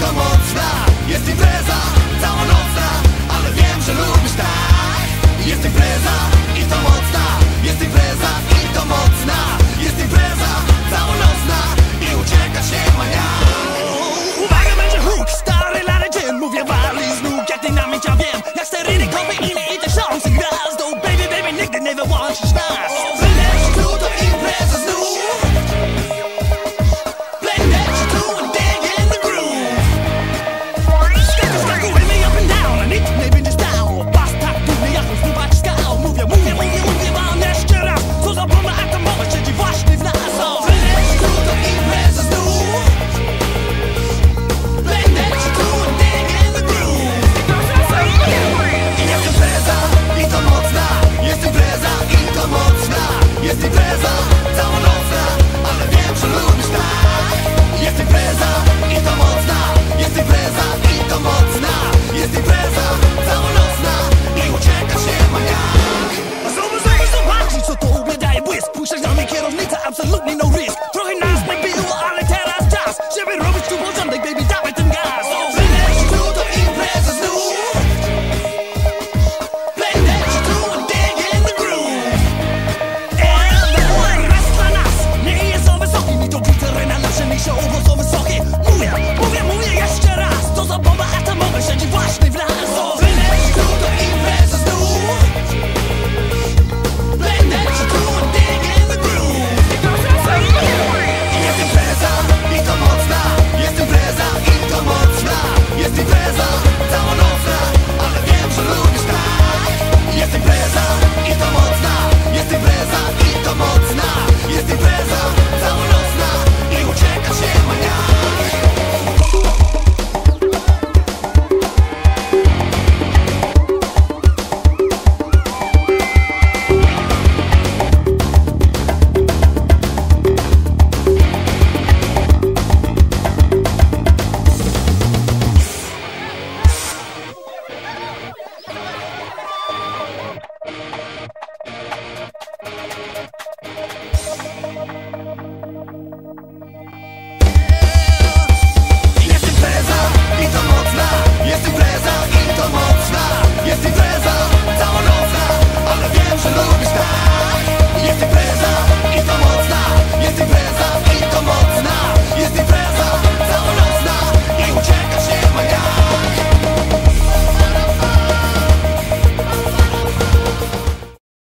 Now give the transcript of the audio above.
to mocna. Jest impreza całonocna Ale wiem, że lubię